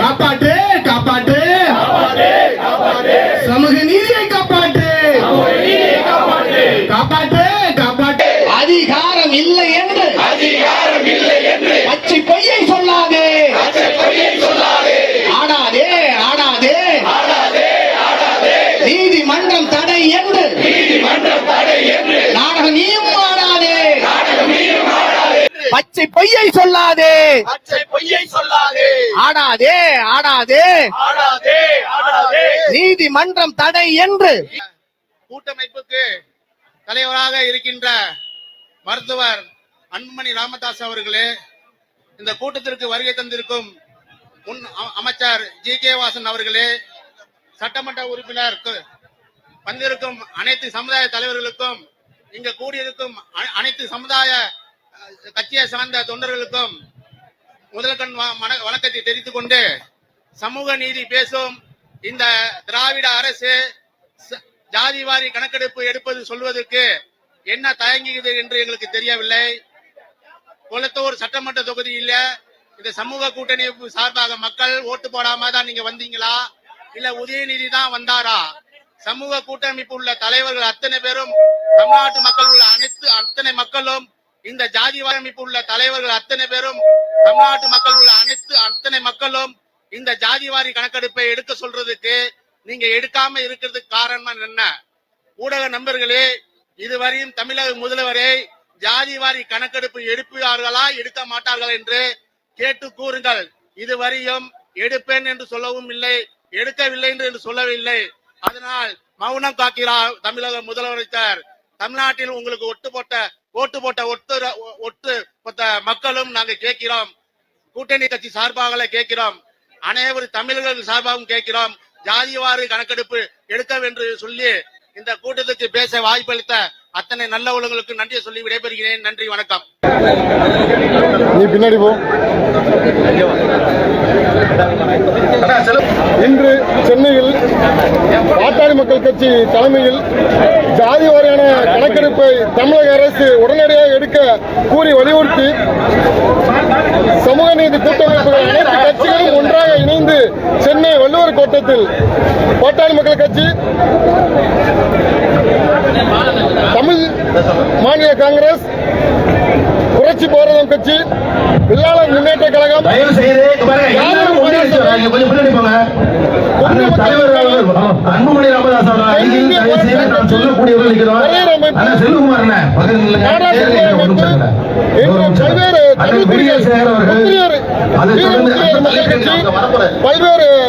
காப்பாற்று காப்பாற்று. சமூக நீதியை காப்பாற்று. காப்பாற்று காப்பாற்று. அதிகாரம் இல்லை என்று. அதிகாரம் இல்லை பச்சை பொய்யை சொல்லாதே. பச்சை பொய்யை சொல்லாதே. ஆடாதே ஆடாதே. ஆடாதே ஆடாதே. நீதிமன்றம் தடை என்று. கூட்டமைப்புக்கு தலைவராக இருக்கின்ற மருத்துவர் அன்புமணி ராமதாஸ் அவர்களே இந்த கூட்டத்திற்கு வருகை தந்திருக்கும் முன் அமைச்சர் ஜி. கே. வாசன் அவர்களே சட்டமன்ற உறுப்பினர் வந்திருக்கும் அனைத்து சமுதாய தலைவர்களுக்கும் இங்க கூடியிருக்கும் அனைத்து சமுதாய கட்சியை சார்ந்த தொண்டர்களுக்கும் முதல்கண் மன- வணக்கத்தை தெரிவித்துக் கொண்டு சமூக நீதி பேசும் இந்த திராவிட அரசு ஜாதிவாரி கணக்கெடுப்பு எடுப்பது சொல்வதற்கு என்ன தயங்குகிறது என்று எங்களுக்கு தெரியவில்லை. குளத்தூர் சட்டமன்ற தொகுதியில இந்த சமூக கூட்டணி சார்பாக மக்கள் ஓட்டு போடாம தான் நீங்க வந்தீங்களா? இல்ல உதயநிதி தான் வந்தாரா? சமூக கூட்டமைப்பு உள்ள தலைவர்கள் அத்தனை பேரும் தமிழ்நாட்டு மக்கள் உள்ள அனைத்து அத்தனை மக்களும் இந்த ஜாதிவாத அமைப்பு உள்ள தலைவர்கள் அத்தனை பேரும் தமிழ்நாட்டு மக்கள் உள்ள அனைத்து அத்தனை மக்களும் இந்த ஜாதிவாரி கணக்கெடுப்பை எடுக்க சொல்றதுக்கு நீங்க எடுக்காம இருக்கிறதுக்கு காரணம் என்ன? ஊடக நண்பர்களே இதுவரையும் தமிழக முதல்வரை ஜாதிவாரி கணக்கெடுப்பு எடுப்பார்களா எடுக்க மாட்டார்கள் என்று கேட்டு கூறுங்கள். இதுவரையும் எடுப்பேன் என்று சொல்லவும் இல்லை எடுக்கவில்லை என்று சொல்லவில்லை. அதனால் மௌனம் காக்கிறார் தமிழக முதலமைச்சர் தமிழ்நாட்டில் உங்களுக்கு ஒட்டு ஓட்டு போட்ட ஒட்டு ஒட்டு மக்களும் நாங்க கேட்கிறோம். கூட்டணி கட்சி சார்பாக கேட்கிறோம். அனைவரும் தமிழர்கள் சார்பாகவும் கேட்கிறோம். ஜாதிவாரி கணக்கெடுப்பு எடுக்க என்று சொல்லி இந்த கூட்டத்துக்கு பேச வாய்ப்பளித்த அத்தனை நல்ல உள்ளங்களுக்கு நன்றி சொல்லி விடைபெறுகிறேன். நன்றி வணக்கம். நீ பின்னாடி போ. இன்று சென்னை மக்கள் கட்சி தலைமையில் ஜாதி வாரியான கணக்கெடுப்பை தமிழக அரசு உடனடியாக எடுக்க கூறி வலியுறுத்தி சமூக நீதி கூட்டமைப்புகள் அனைத்து கட்சிகளும் ஒன்றாக இணைந்து சென்னை வள்ளுவர் கோட்டத்தில் பாட்டாளி மக்கள் கட்சி தமிழ் மாநில காங்கிரஸ் புரட்சி போராட்டம் கட்சி வெள்ளாளர் முன்னேற்ற கழகம் அன்புமணி ராமதாஸ் நான் சொல்லக்கூடியவர்கள் இருக்கிறோம். செல்வகுமார். பல்வேறு தமிழ் குடிகள்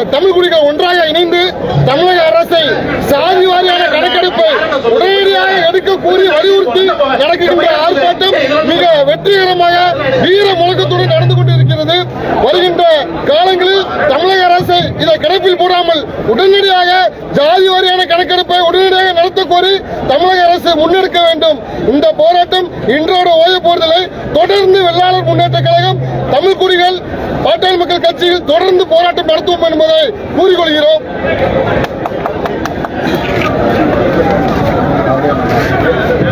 தமிழ் ஒன்றாக இணைந்து தமிழக அரசை சாதி வாரியான கணக்கெடுப்பை உடனடியாக எடுக்க கூறி வலியுறுத்தி நடக்கின்ற ஆர்ப்பாட்டம் மிக வெற்றிகரமாக வீர முழக்கத்துடன் நடந்து கொண்டிருக்கிறது. வருகின்ற காலங்களில் அரசை இதை போடாமல் உடனடியாக ஜாதி வாரியான கணக்கெடுப்பை உடனடியாக நடத்த கோரி தமிழக அரசு முன்னெடுக்க வேண்டும். இந்த போராட்டம் இன்றோடு ஓய போறதில்லை. தொடர்ந்து வெள்ளாளர் முன்னேற்ற கழகம் தமிழ் குடிகள் பாட்டாளி மக்கள் கட்சியில் தொடர்ந்து போராட்டம் நடத்துவோம் என்பதை கூறிக்கொள்கிறோம். அண்ணா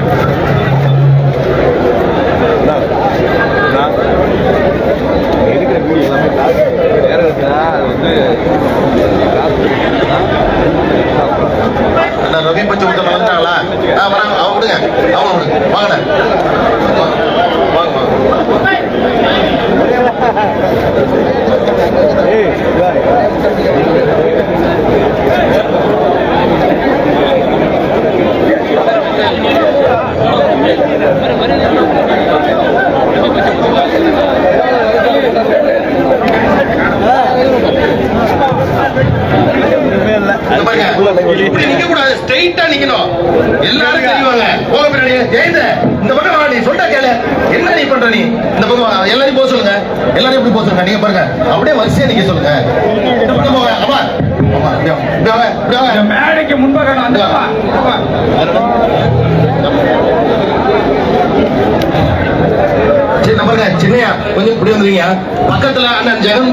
விடுங்க அவங்க விடுங்க வாங்கண்ணா வாங்க வாங்க இந்த இப்படி நிக்க கூடாது ஸ்ட்ரைட்டா நிக்கணும். எல்லாரும் தெரிவாங்க. போக பின்னாடி. ஜெயந்த இந்த பக்கம் வா, நீ சொல்ற கேளு. என்ன நீ பண்ற நீ? இந்த பக்கம் வா, எல்லாரையும் போக சொல்லுங்க. எல்லாரையும் இப்படி போக சொல்லுங்க? நீங்க பாருங்க. அப்படியே வரிசையா நிக்க சொல்லுங்க. இந்த பக்கம் போங்க. அம்மா மேடைக்கு முன்பாக. சரி நம்பருங்க சின்னையா கொஞ்சம் இப்படி வந்துருங்க பக்கத்துல அண்ணன் ஜெகன்.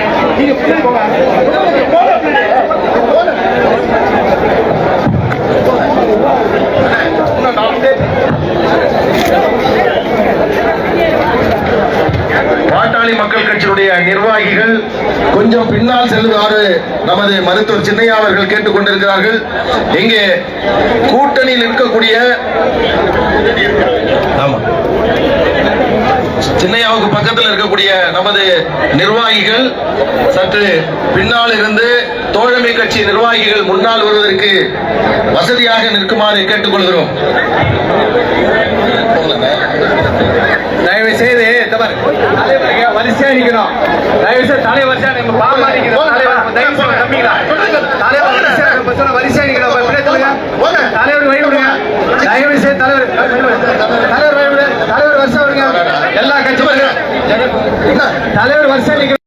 பாட்டாளி மக்கள் கட்சியினுடைய நிர்வாகிகள் கொஞ்சம் பின்னால் செல்லுமாறு நமது மருத்துவர் சின்னையா அவர்கள் கேட்டுக் கொண்டிருக்கிறார்கள் இங்கே கூட்டணியில் இருக்கக்கூடிய சின்னையாவுக்கு பக்கத்தில் இருக்கக்கூடிய நமது நிர்வாகிகள் சற்று பின்னால் இருந்து தோழமை கட்சி நிர்வாகிகள் முன்னால் வருவதற்கு வசதியாக நிற்குமாறு கேட்டுக்கொள்கிறோம். தயவு செய்து வரிசையா நிக்கணும் தயவு செய்து தலைவர் வரிசையா நம்ம பாமா நிக்கணும் தலைவர் தயவு செய்து தம்பிங்களா தலைவர் வரிசையா நம்ம சொன்ன வரிசையா நிக்கணும் சொல்லுங்க. தலைவர் வழி விடுங்க. தயவு செய்து தலைவர் தலைவர் வழி விடு. தலைவர் வரிசையா விடுங்க. எல்லா கட்சி தலைவர் வரிசையா